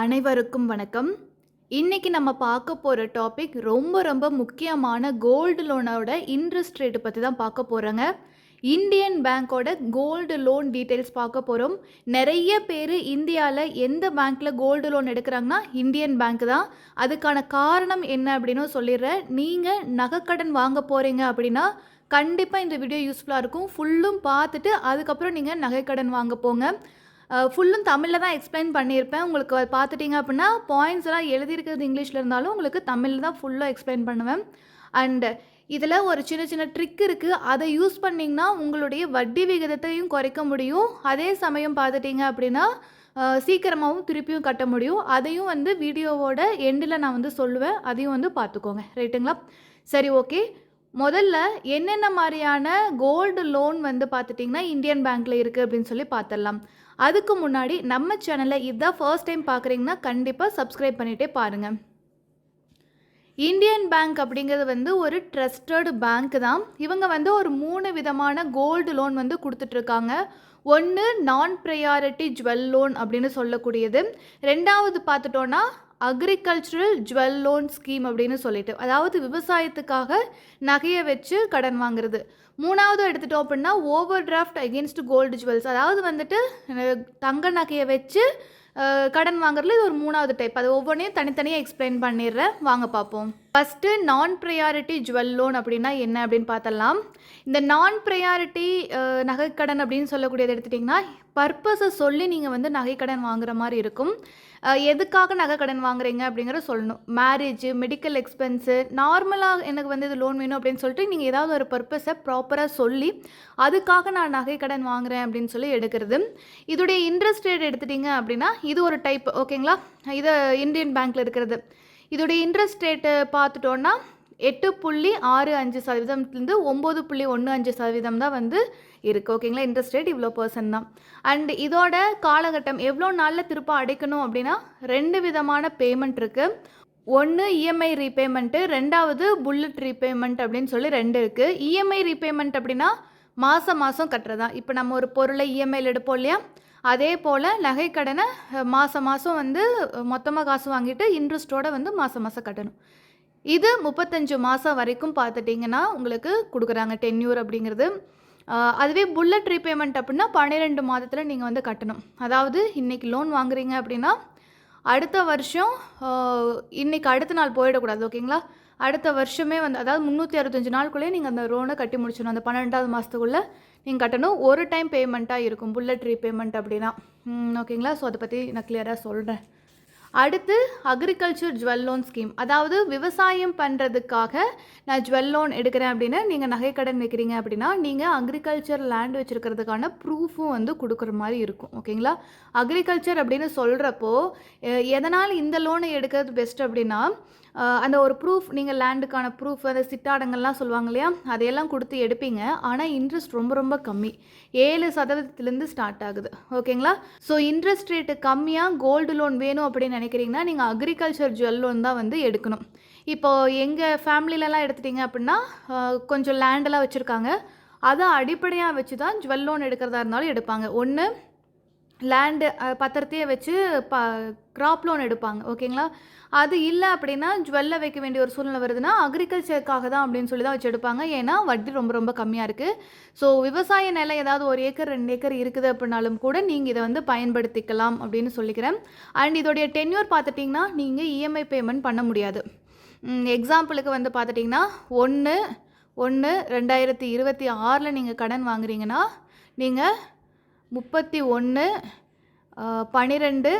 அனைவருக்கும் வணக்கம். இன்றைக்கி நம்ம பார்க்க போகிற டாபிக் ரொம்ப ரொம்ப முக்கியமான கோல்டு லோனோட இன்ட்ரெஸ்ட் ரேட்டு பற்றி தான் பார்க்க போகிறோங்க இந்தியன் பேங்க்கோட கோல்டு லோன் டீட்டெயில்ஸ் பார்க்க போகிறோம் நிறைய பேர் இந்தியாவில் எந்த பேங்க்கில் கோல்டு லோன் எடுக்கிறாங்கன்னா இந்தியன் பேங்க் தான். அதுக்கான காரணம் என்ன அப்படின்னு சொல்லிடுறேன் நீங்கள் நகைக்கடன் வாங்க போகிறீங்க அப்படின்னா கண்டிப்பாக இந்த வீடியோ யூஸ்ஃபுல்லாக இருக்கும். ஃபுல்லும் பார்த்துட்டு அதுக்கப்புறம் நீங்கள் நகைக்கடன் வாங்க போங்க. ஃபுல்லும் தமிழில் தான் எக்ஸ்பிளைன் பண்ணியிருப்பேன். உங்களுக்கு பார்த்துட்டிங்க அப்படின்னா பாயிண்ட்ஸ் எல்லாம் எழுதியிருக்கிறது இங்கிலீஷில் இருந்தாலும் உங்களுக்கு தமிழில் தான் ஃபுல்லாக எக்ஸ்பிளைன் பண்ணுவேன். அண்டு இதில் ஒரு சின்ன சின்ன ட்ரிக் இருக்குது அதை யூஸ் பண்ணிங்கன்னா உங்களுடைய வட்டி விகிதத்தையும் குறைக்க முடியும். அதே சமயம் பார்த்துட்டிங்க அப்படின்னா சீக்கிரமாகவும் திருப்பியும் கட்ட முடியும். அதையும் வந்து வீடியோவோட எண்டில் நான் வந்து சொல்லுவேன். அதையும் வந்து பார்த்துக்கோங்க. ரைட்டுங்களா சரி ஓகே முதல்ல என்னென்ன மாதிரியான கோல்டு லோன் வந்து பார்த்துட்டிங்கன்னா இந்தியன் பேங்க்கில் இருக்குது அப்படின்னு சொல்லி பார்த்துடலாம். அதுக்கு முன்னாடி நம்ம சேனலை இதுதான் ஃபர்ஸ்ட் டைம் பார்க்குறீங்கன்னா கண்டிப்பாக சப்ஸ்கிரைப் பண்ணிகிட்டே பாருங்கள் இந்தியன் பேங்க் அப்படிங்கிறது வந்து ஒரு ட்ரஸ்டட் பேங்க் தான். இவங்க வந்து ஒரு மூணு விதமான கோல்டு லோன் வந்து கொடுத்துட்ருக்காங்க. ஒன்று நான் ப்ரையாரிட்டி ஜுவல் லோன் அப்படின்னு சொல்லக்கூடியது. ரெண்டாவது பார்த்துட்டோன்னா அக்ரிகல்ச்சுரல் ஜுவல் லோன் ஸ்கீம் அப்படின்னு சொல்லிட்டு அதாவது விவசாயத்துக்காக நகையை வச்சு கடன் வாங்குறது. மூணாவது எடுத்துட்டோம் அப்படின்னா overdraft against gold jewels அதாவது வந்துட்டு தங்க நகையை வச்சு கடன் வாங்குறதுல இது ஒரு மூணாவது டைப் அது ஒவ்வொன்றையும் தனித்தனியாக எக்ஸ்பிளைன் பண்ணிடுறேன். வாங்க பார்ப்போம் ஃபஸ்ட்டு நான் ப்ரையாரிட்டி ஜுவல் லோன் அப்படின்னா என்ன அப்படின்னு பார்த்தலாம். இந்த நான் ப்ரையாரிட்டி நகைக்கடன் அப்படின்னு சொல்லக்கூடியது எடுத்துட்டிங்கன்னா பர்பஸை சொல்லி நீங்கள் வந்து நகைக்கடன் வாங்குற மாதிரி இருக்கும். எதுக்காக நகைக்கடன் வாங்குறீங்க அப்படிங்கிறத சொல்லணும். மேரேஜ் மெடிக்கல் எக்ஸ்பென்ஸு நார்மலாக எனக்கு வந்து இது லோன் வேணும் அப்படின்னு சொல்லிட்டு நீங்கள் ஏதாவது ஒரு பர்பஸை ப்ராப்பராக சொல்லி அதுக்காக நான் நகைக்கடன் வாங்குறேன் அப்படின்னு சொல்லி எடுக்கிறது. இதோடைய இன்ட்ரெஸ்ட் ரேட் எடுத்துட்டிங்க அப்படின்னா இது ஒரு டைப் ஓகேங்களா இது இந்தியன் பேங்க்கில் இருக்கிறது. இதோடைய இன்ட்ரெஸ்ட் ரேட்டு பார்த்துட்டோன்னா எட்டு புள்ளி ஆறு அஞ்சு சதவீதம்லேருந்து ஒம்பது புள்ளி ஒன்று அஞ்சு சதவீதம் தான் வந்து இருக்குது ஓகேங்களா இன்ட்ரெஸ்ட் ரேட் இவ்வளோ பர்சன்ட் தான். அண்ட் இதோட காலகட்டம் எவ்வளோ நாளில் திருப்ப அடைக்கணும் அப்படின்னா ரெண்டு விதமான பேமெண்ட் இருக்குது ஒன்று இஎம்ஐ ரீபேமெண்ட்டு ரெண்டாவது புல்லட் ரீபேமெண்ட் அப்படின்னு சொல்லி ரெண்டு இருக்குது இஎம்ஐ ரீபேமெண்ட் அப்படின்னா மாதம் மாதம் கட்டுறதா. இப்போ நம்ம ஒரு பொருளை இஎம்ஐயில் எடுப்போம் இல்லையா? அதே போல் நகைக்கடனை மாதம் மாதம் வந்து மொத்தமாக காசு வாங்கிட்டு இன்ட்ரெஸ்ட்டோட வந்து மாதம் மாதம் கட்டணும். இது முப்பத்தஞ்சு மாதம் வரைக்கும் பார்த்துட்டிங்கன்னா உங்களுக்கு கொடுக்குறாங்க டென்யூர் அப்படிங்கிறது. அதுவே புல்லட் ரீபேமெண்ட் அப்படின்னா பன்னிரெண்டு மாதத்தில் நீங்கள் வந்து கட்டணும். அதாவது இன்றைக்கி லோன் வாங்குறீங்க அப்படின்னா அடுத்த வருஷம் இன்றைக்கி இன்னைக்கு அடுத்த நாள் போயிடக்கூடாது ஓகேங்களா? அடுத்த வருஷமே வந்து அதாவது முந்நூற்றி அறுபத்தஞ்சு நாளுக்குள்ளேயே நீங்கள் அந்த லோனை கட்டி முடிச்சிடணும். அந்த பன்னெண்டாவது மாதத்துக்குள்ளே நீங்கள் கட்டணும். ஒரு டைம் பேமெண்ட்டாக இருக்கும். புல்லட் ரீபேமெண்ட் அப்படின்னா. ஓகேங்களா? ஸோ அதை பற்றி நான் கிளியராக சொல்கிறேன் அடுத்து அக்ரிகல்ச்சர் ஜுவல் லோன் ஸ்கீம் அதாவது விவசாயம் பண்ணுறதுக்காக நான் ஜுவல் லோன் எடுக்கிறேன் அப்படின்னா நீங்கள் நகைக்கடன் வைக்கிறீங்க அப்படின்னா நீங்கள் அக்ரிகல்ச்சர் லேண்ட் வச்சுருக்கிறதுக்கான ப்ரூஃபும் வந்து கொடுக்குற மாதிரி இருக்கும். ஓகேங்களா? அக்ரிகல்ச்சர் அப்படின்னு சொல்கிறப்போ எதனால் இந்த லோனை எடுக்கிறது பெஸ்ட் அப்படின்னா அந்த ஒரு ப்ரூஃப் நீங்கள் லேண்டுக்கான ப்ரூஃப் அந்த சிட்டாடங்கள்லாம் சொல்லுவாங்க இல்லையா? அதையெல்லாம் கொடுத்து எடுப்பீங்க. ஆனால் இன்ட்ரெஸ்ட் ரொம்ப ரொம்ப கம்மி. ஏழு சதவீதத்துலேருந்து ஸ்டார்ட் ஆகுது. ஓகேங்களா ஸோ இன்ட்ரெஸ்ட் ரேட்டு கம்மியாக கோல்டு லோன் வேணும் அப்படின்னு நினைக்கிறீங்கன்னா நீங்கள் அக்ரிகல்ச்சர் ஜுவல் லோன் தான் வந்து எடுக்கணும். இப்போ எங்கள் ஃபேமிலிலலாம் எடுத்துட்டிங்க அப்படின்னா கொஞ்சம் லேண்டெல்லாம் வச்சுருக்காங்க. அதை அடிப்படையாக வச்சு தான் ஜுவல் லோன் எடுக்கிறதா இருந்தாலும் எடுப்பாங்க. ஒன்று லேண்டு பத்திரத்தையே வச்சு ப க்ராப் லோன் எடுப்பாங்க ஓகேங்களா அது இல்லை அப்படின்னா ஜுவல்ல வைக்க வேண்டிய ஒரு சூழ்நிலை வருதுன்னா அக்ரிகல்ச்சருக்காக தான் அப்படின்னு சொல்லி தான் வச்சு எடுப்பாங்க. ஏன்னா வட்டி ரொம்ப ரொம்ப கம்மியாக இருக்குது ஸோ விவசாய நிலம் ஏதாவது ஒரு ஏக்கர் ரெண்டு ஏக்கர் இருக்குது அப்படின்னாலும் கூட நீங்கள் இதை வந்து பயன்படுத்திக்கலாம் அப்படின்னு சொல்லிக்கிறேன். அண்ட் இதோடைய டென்யூர் பார்த்துட்டிங்கன்னா நீங்கள் இஎம்ஐ பேமெண்ட் பண்ண முடியாது. எக்ஸாம்பிளுக்கு வந்து பார்த்துட்டிங்கன்னா ஒன்று ஒன்று ரெண்டாயிரத்தி இருபத்தி ஆறில் நீங்கள் கடன் வாங்குறீங்கன்னா நீங்கள் முப்பத்தி ஒன்று பன்னிரெண்டு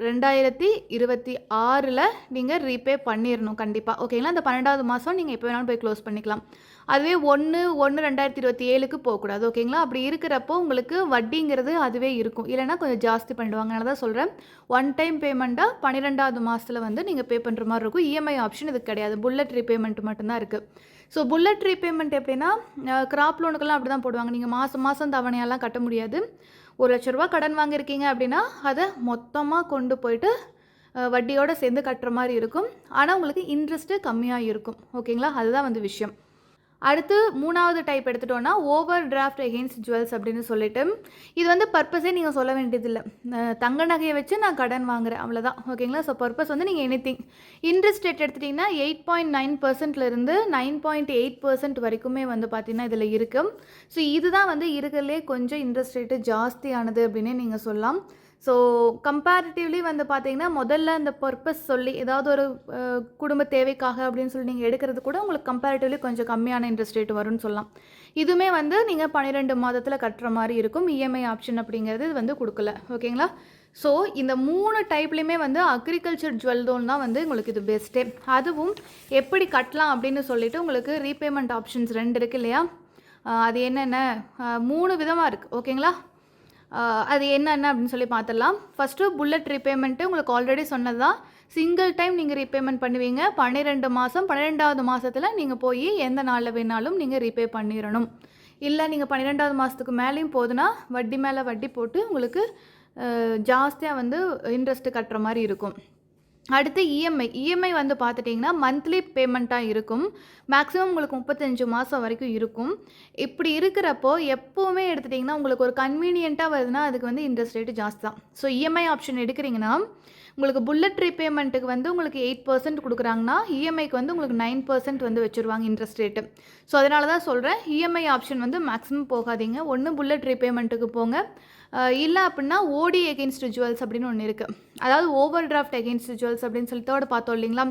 ரெண்டாயிரத்தி இருபத்தி ஆறில் நீங்கள் ரீபே பண்ணிடணும் கண்டிப்பாக ஓகேங்களா அந்த பன்னெண்டாவது மாதம் நீங்கள் எப்போ வேணாலும் போய் க்ளோஸ் பண்ணிக்கலாம். அதுவே ஒன்று ஒன்று ரெண்டாயிரத்தி இருபத்தி ஏழுக்கு போகக்கூடாது. ஓகேங்களா அப்படி இருக்கிறப்போ உங்களுக்கு வட்டிங்கிறது அதுவே இருக்கும். இல்லைன்னா கொஞ்சம் ஜாஸ்தி பண்ணிடுவாங்க. அதனால தான் சொல்கிறேன் ஒன் டைம் பேமெண்ட்டாக பன்னிரெண்டாவது மாதத்தில் வந்து நீங்கள் பே பண்ணுற மாதிரி இருக்கும். இஎம்ஐ ஆப்ஷன் இதுக்கு கிடையாது. புல்லட் ரீபேமெண்ட் மட்டும்தான் இருக்குது ஸோ புல்லட் ரீபேமெண்ட் எப்படின்னா கிராப் லோனுக்கெல்லாம் அப்படி தான் போடுவாங்க. நீங்கள் மாதம் மாதம் தவணையெல்லாம் கட்ட முடியாது. ஒரு லட்ச ரூபா கடன் வாங்கியிருக்கீங்க அப்படின்னா அதை மொத்தமாக கொண்டு போயிட்டு வட்டியோடு வட்டியோட சேர்ந்து கட்டுற மாதிரி இருக்கும். ஆனால் உங்களுக்கு இன்ட்ரெஸ்ட்டு கம்மியாக இருக்கும் ஓகேங்களா அதுதான் வந்து விஷயம். அடுத்து மூணாவது டைப் எடுத்துட்டோன்னா ஓவர் டிராஃப்ட் எகெயின்ஸ்ட் ஜுவல்ஸ் அப்படின்னு சொல்லிட்டு. இது வந்து பர்பஸே நீங்கள் சொல்ல வேண்டியதில்லை. தங்க நகையை வச்சு நான் கடன் வாங்குறேன் அவ்வளோதான் ஓகேங்களா? ஸோ பர்பஸ் வந்து நீங்கள் எனி திங் இன்ட்ரெஸ்ட் ரேட் எடுத்துட்டிங்கன்னா எயிட் பாயிண்ட் நைன் பர்சன்ட்லேருந்து நைன் பாயிண்ட் எயிட் பர்சன்ட் வரைக்குமே வந்து பார்த்திங்கன்னா இதில் இருக்கும் ஸோ இதுதான் வந்து இருக்கிறதுலே கொஞ்சம் இன்ட்ரெஸ்ட் ரேட்டு ஜாஸ்தியானது அப்படின்னே நீங்கள் சொல்லலாம். ஸோ கம்பேரிட்டிவ்லி வந்து பார்த்தீங்கன்னா முதல்ல அந்த பர்பஸ் சொல்லி ஏதாவது ஒரு குடும்ப தேவைக்காக அப்படின்னு சொல்லி நீங்கள் எடுக்கிறது கூட உங்களுக்கு கம்பேரிட்டிவ்லி கொஞ்சம் கம்மியான இன்ட்ரெஸ்ட் ரேட் வரும்னு சொல்லலாம். இதுவுமே வந்து நீங்கள் பன்னிரெண்டு மாதத்தில் கட்டுற மாதிரி இருக்கும். இஎம்ஐ ஆப்ஷன் அப்படிங்கிறது வந்து கொடுக்கல. ஓகேங்களா ஸோ இந்த மூணு டைப்லேயுமே வந்து அக்ரிகல்ச்சர் ஜுவல் லோன் தான் வந்து உங்களுக்கு இது பெஸ்ட்டே அதுவும் எப்படி கட்டலாம் அப்படின்னு சொல்லிட்டு உங்களுக்கு ரீபேமெண்ட் ஆப்ஷன்ஸ் ரெண்டு இருக்கு இல்லையா? அது என்னென்ன? மூணு விதமாக இருக்குது ஓகேங்களா அது என்னென்ன அப்படின்னு சொல்லி பார்த்துடலாம். ஃபஸ்ட்டு புல்லட் ரீபேமெண்ட்டு உங்களுக்கு ஆல்ரெடி சொன்னது தான் சிங்கிள் டைம் நீங்கள் ரீபேமெண்ட் பண்ணுவீங்க. பன்னிரெண்டு மாதம் பன்னிரெண்டாவது மாதத்தில் நீங்கள் போய் எந்த நாளில் வேணாலும் நீங்கள் ரீபே பண்ணிடணும். இல்லை நீங்கள் பன்னிரெண்டாவது மாதத்துக்கு மேலேயும் போதுன்னா வட்டி மேலே வட்டி போட்டு உங்களுக்கு ஜாஸ்தியாக வந்து இன்ட்ரெஸ்ட்டு கட்டுற மாதிரி இருக்கும். அடுத்து இஎம்ஐ இஎம்ஐ வந்து பார்த்துட்டிங்கன்னா மந்த்லி பேமெண்ட்டாக இருக்கும். மேக்ஸிமம் உங்களுக்கு முப்பத்தஞ்சு மாதம் வரைக்கும் இருக்கும். இப்படி இருக்கிறப்போ எப்போவுமே எடுத்துட்டிங்கன்னா உங்களுக்கு ஒரு கன்வீனியண்ட்டாக வருதுன்னா அதுக்கு வந்து இன்ட்ரெஸ்ட் ரேட்டு ஜாஸ்தி தான். ஸோ இஎம்ஐ ஆப்ஷன் எடுக்கிறீங்கன்னா உங்களுக்கு புல்லட் ரீபேமெண்ட்டுக்கு வந்து உங்களுக்கு எயிட் பர்சன்ட் கொடுக்குறாங்கன்னா இஎம்ஐக்கு வந்து உங்களுக்கு நைன் பர்சன்ட் வந்து வச்சுருவாங்க இன்ட்ரெஸ்ட் ரேட்டு ஸோ அதனால தான் சொல்கிறேன் இஎம்ஐ ஆப்ஷன் வந்து மேக்ஸிமம் போகாதீங்க. ஒன்று புல்லட் ரீபேமெண்ட்டுக்கு போங்க. இல்லை அப்படின்னா ஓடி எகெயின்ஸ்ட் ஜுவல்ஸ் அப்படின்னு ஒன்று இருக்குது அதாவது ஓவர் டிராஃப்ட் எகெயின்ஸ்ட் ஜுவல்ஸ் அப்படின்னு சொல்லி தேர்ட் பார்த்தோம் இல்லைங்களா?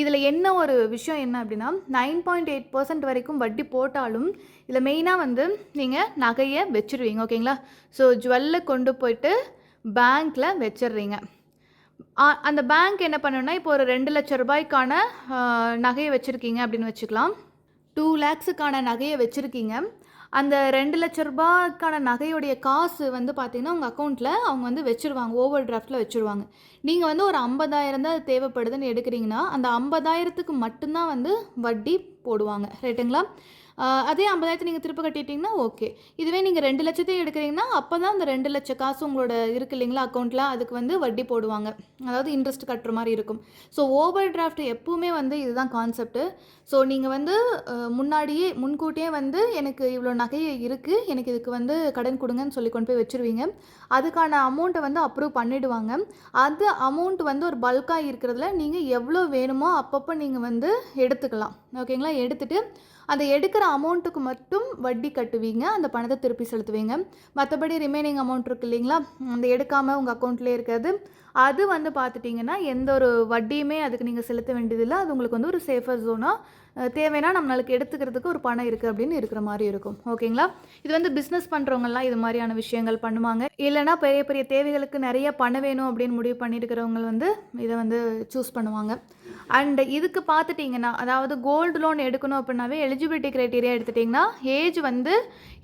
இதில் என்ன ஒரு விஷயம் என்ன அப்படின்னா நைன் பாயிண்ட் எயிட் பர்சன்ட் வரைக்கும் வட்டி போட்டாலும் இதில் மெயினாக வந்து நீங்கள் நகையை வச்சுருவீங்க ஓகேங்களா ஸோ ஜுவல்லை கொண்டு போயிட்டு பேங்க்கில் வச்சிடுறீங்க. அந்த பேங்க் என்ன பண்ணுன்னா இப்போ ஒரு ரெண்டு லட்ச ரூபாய்க்கான நகையை வச்சுருக்கீங்க அப்படின்னு வச்சுக்கலாம். டூ லேக்ஸுக்கான நகையை வச்சுருக்கீங்க. அந்த ரெண்டு லட்ச ரூபாய்க்கான நகையுடைய காசு வந்து பார்த்தீங்கன்னா உங்கள் அக்கௌண்ட்டில் அவங்க வந்து வச்சுருவாங்க. ஓவர் டிராஃப்டில் வச்சுருவாங்க. நீங்கள் வந்து ஒரு ஐம்பதாயிரம் தான் அது தேவைப்படுதுன்னு எடுக்கிறீங்கன்னா அந்த ஐம்பதாயிரத்துக்கு மட்டும்தான் வந்து வட்டி போடுவாங்க. ரைட்டுங்களா அதே ஐம்பதாயிரத்தை நீங்கள் திருப்ப கட்டிட்டீங்கன்னா ஓகே. இதுவே நீங்கள் ரெண்டு லட்சத்தையும் எடுக்கிறீங்கன்னா அப்போ தான் அந்த ரெண்டு லட்ச காசு உங்களோட இருக்கு இல்லைங்களா அக்கௌண்ட்டில் அதுக்கு வந்து வட்டி போடுவாங்க. அதாவது இன்ட்ரெஸ்ட் கட்டுற மாதிரி இருக்கும். ஸோ ஓவர் டிராஃப்ட் எப்பவுமே வந்து இதுதான் கான்செப்ட்டு ஸோ நீங்கள் வந்து முன்னாடியே முன்கூட்டியே வந்து எனக்கு இவ்வளோ நகை இருக்குது எனக்கு இதுக்கு வந்து கடன் கொடுங்கன்னு சொல்லி கொண்டு போய் வச்சுருவீங்க. அதுக்கான அமௌண்ட்டை வந்து அப்ரூவ் பண்ணிவிடுவாங்க அது அமௌண்ட் வந்து ஒரு பல்காக இருக்கிறதுல நீங்கள் எவ்வளோ வேணுமோ அப்பப்போ நீங்கள் வந்து எடுத்துக்கலாம். ஓகேங்களா? எடுத்துகிட்டு அந்த எடுக்கிற அமௌண்ட்டுக்கு மட்டும் வட்டி கட்டுவீங்க அந்த பணத்தை திருப்பி செலுத்துவீங்க. மற்றபடி ரிமைனிங் அமௌண்ட் இருக்கு இல்லைங்களா? அந்த எடுக்காமல் உங்கள் அக்கௌண்ட்லேயே இருக்கிறது. அது வந்து பார்த்துட்டிங்கன்னா எந்த ஒரு வட்டியுமே அதுக்கு நீங்கள் செலுத்த வேண்டியதில்லை. அது உங்களுக்கு வந்து ஒரு சேஃபர் ஜோனாக தேவைன்னா நம்மளுக்கு எடுத்துக்கிறதுக்கு ஒரு பணம் இருக்குது அப்படின்னு இருக்கிற மாதிரி இருக்கும். ஓகேங்களா? இது வந்து பிஸ்னஸ் பண்ணுறவங்கலாம் இது மாதிரியான விஷயங்கள் பண்ணுவாங்க. இல்லைன்னா பெரிய பெரிய தேவைகளுக்கு நிறைய பணம் வேணும் அப்படின்னு முடிவு பண்ணியிருக்கிறவங்க வந்து இதை வந்து சூஸ் பண்ணுவாங்க. அண்ட் இதுக்கு பார்த்துட்டிங்கன்னா அதாவது கோல்டு லோன் எடுக்கணும் அப்படின்னாவே எலிஜிபிலிட்டி க்ரைட்டீரியா எடுத்துட்டிங்கன்னா ஏஜ் வந்து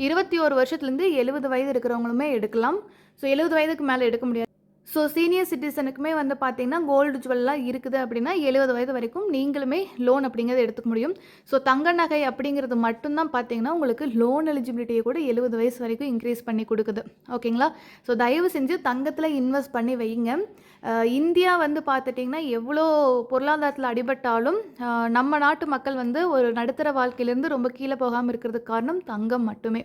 இருபத்தி ஒரு வருஷத்துலேருந்து எழுபது வயது இருக்கிறவங்களுமே எடுக்கலாம். ஸோ எழுபது வயதுக்கு மேலே எடுக்க முடியாது. ஸோ சீனியர் சிட்டிசனுக்குமே வந்து பார்த்தீங்கன்னா கோல்டு ஜுவல்லாம் இருக்குது அப்படின்னா எழுபது வயது வரைக்கும் நீங்களுமே லோன் அப்படிங்கிறத எடுத்துக்க முடியும். ஸோ தங்க நகை அப்படிங்கிறது மட்டும்தான் பார்த்தீங்கன்னா உங்களுக்கு லோன் எலிஜிபிலிட்டியை கூட எழுபது வயசு வரைக்கும் இன்க்ரீஸ் பண்ணி கொடுக்குது. ஓகேங்களா ஸோ தயவு செஞ்சு தங்கத்தில் இன்வெஸ்ட் பண்ணி வைங்க இந்தியா வந்து பார்த்துட்டிங்கன்னா எவ்வளோ பொருளாதாரத்தில் அடிபட்டாலும் நம்ம நாட்டு மக்கள் வந்து ஒரு நடுத்தர வாழ்க்கையிலேருந்து ரொம்ப கீழே போகாமல் இருக்கிறதுக்கு காரணம் தங்கம் மட்டுமே.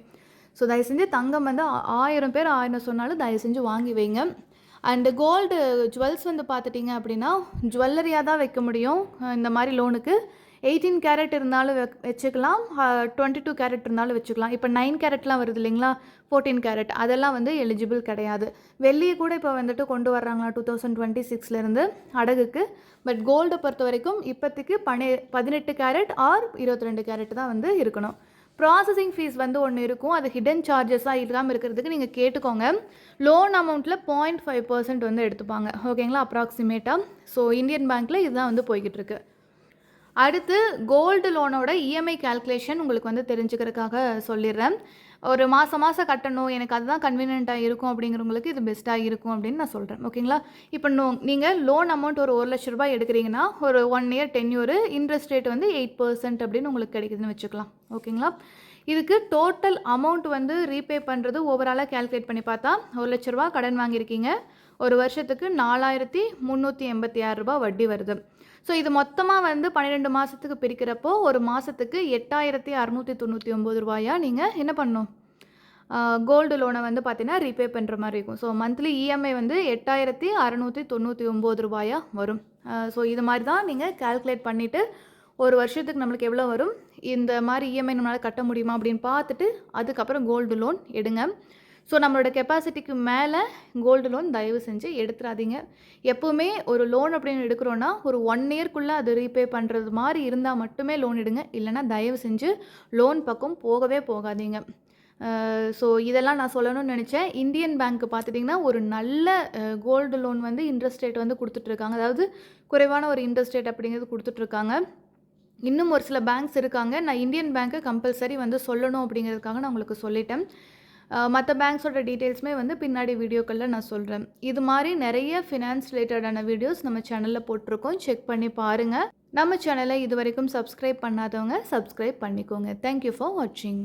ஸோ தயவு செஞ்சு தங்கம் வந்து ஆயிரம் பேர் ஆயிரம் சொன்னாலும் தயவு செஞ்சு வாங்கி வைங்க. அண்டு கோல்டு ஜுவல்ஸ் வந்து பார்த்துட்டிங்க அப்படின்னா ஜுவல்லரியாக தான் வைக்க முடியும். இந்த மாதிரி லோனுக்கு எயிட்டீன் கேரட் இருந்தாலும் வச்சுக்கலாம். டுவெண்ட்டி டூ கேரட் இருந்தாலும் வச்சுக்கலாம். இப்போ நைன் கேரட்லாம் வருது இல்லைங்களா? ஃபோர்டீன் கேரட் அதெல்லாம் வந்து எலிஜிபிள் கிடையாது. வெள்ளியை கூட இப்போ வந்துட்டு கொண்டு வர்றாங்களா? டூ தௌசண்ட் டுவெண்ட்டி சிக்ஸ்லேருந்து அடகுக்கு. பட் கோல்டை பொறுத்த வரைக்கும் இப்போதைக்கு பனி பதினெட்டு கேரட் ஆர் இருபத்தி ரெண்டு கேரட் தான் வந்து இருக்கணும். ப்ராசஸிங் ஃபீஸ் வந்து ஒன்று இருக்கும். அது ஹிடன் சார்ஜஸாக இல்லாமல் இருக்கிறதுக்கு நீங்கள் கேட்டுக்கோங்க. லோன் அமௌண்ட்டில் பாயிண்ட் ஃபைவ் பர்சன்ட் வந்து எடுத்துப்பாங்க. ஓகேங்களா அப்ராக்சிமேட்டாக ஸோ இந்தியன் பேங்க்கில் இதுதான் வந்து போய்கிட்டுருக்கு. அடுத்து கோல்டு லோனோட இஎம்ஐ கால்குலேஷன் உங்களுக்கு வந்து தெரிஞ்சுக்கிறதுக்காக சொல்லிடுறேன். ஒரு மாதம் மாதம் கட்டணும். எனக்கு அதுதான் கன்வீனியண்ட்டாக இருக்கும் அப்படிங்கிறவங்களுக்கு இது பெஸ்ட்டாக இருக்கும் அப்படின்னு நான் சொல்கிறேன் ஓகேங்களா இப்போ நோ நீங்கள் லோன் அமௌண்ட் ஒரு ஒரு லட்ச ரூபாய் எடுக்கிறீங்கன்னா ஒரு one year tenure interest rate வந்து எயிட் பர்சன்ட் அப்படின்னு உங்களுக்கு கிடைக்குதுன்னு வச்சுக்கலாம். ஓகேங்களா இதுக்கு டோட்டல் அமௌண்ட் வந்து ரீபே பண்ணுறது ஓவராலாக கேல்குலேட் பண்ணி பார்த்தா ஒரு லட்ச ரூபா கடன் வாங்கியிருக்கீங்க. ஒரு வருஷத்துக்கு நாலாயிரத்தி முந்நூற்றி எண்பத்தி ஆறு ரூபாய் வட்டி வருது. ஸோ இது மொத்தமாக வந்து பன்னிரெண்டு மாதத்துக்கு பிரிக்கிறப்போ ஒரு மாதத்துக்கு எட்டாயிரத்தி அறநூற்றி தொண்ணூற்றி ஒம்பது ரூபாயாக நீங்கள் என்ன பண்ணணும் கோல்டு லோனை வந்து பார்த்தீங்கன்னா ரீபே பண்ணுற மாதிரி இருக்கும். ஸோ மந்த்லி இஎம்ஐ வந்து எட்டாயிரத்தி அறநூற்றி தொண்ணூற்றி ஒம்பது ரூபாயாக வரும். ஸோ இது மாதிரி தான் நீங்கள் கால்குலேட் பண்ணிவிட்டு ஒரு வருஷத்துக்கு நம்மளுக்கு எவ்வளோ வரும்? இந்த மாதிரி இஎம்ஐ நம்மளால் கட்ட முடியுமா அப்படின்னு பார்த்துட்டு அதுக்கப்புறம் கோல்டு லோன் எடுங்க. ஸோ நம்மளோட கெப்பாசிட்டிக்கு மேலே கோல்டு லோன் தயவு செஞ்சு எடுத்துடாதீங்க எப்போவுமே ஒரு லோன் அப்படின்னு எடுக்கிறோன்னா ஒரு ஒன் இயர்க்குள்ளே அது ரீபே பண்ணுறது மாதிரி இருந்தால் மட்டுமே லோன் எடுங்க. இல்லைனா தயவு செஞ்சு லோன் பக்கம் போகவே போகாதீங்க. ஸோ இதெல்லாம் நான் சொல்லணும்னு நினச்சேன். இந்தியன் பேங்க் பார்த்துட்டிங்கன்னா ஒரு நல்ல கோல்டு லோன் வந்து இன்ட்ரெஸ்ட் ரேட் வந்து கொடுத்துட்ருக்காங்க. அதாவது குறைவான ஒரு இன்ட்ரெஸ்ட் ரேட் அப்படிங்கிறது கொடுத்துட்ருக்காங்க. இன்னும் ஒரு சில பேங்க்ஸ் இருக்காங்க. நான் இந்தியன் பேங்க்கை கம்பல்சரி வந்து சொல்லணும் அப்படிங்கிறதுக்காக நான் உங்களுக்கு சொல்லிட்டேன். மற்ற பேங்க்ஸோட டீட்டெயில்ஸுமே வந்து பின்னாடி வீடியோக்களில் நான் சொல்கிறேன் இது மாதிரி நிறைய ஃபினான்ஸ் ரிலேட்டடான வீடியோஸ் நம்ம சேனலில் போட்டிருக்கோம். செக் பண்ணி பாருங்கள் நம்ம சேனலை இது வரைக்கும் சப்ஸ்கிரைப் பண்ணாதவங்க சப்ஸ்கிரைப் பண்ணிக்கோங்க. தேங்க்யூ ஃபார் வாட்சிங்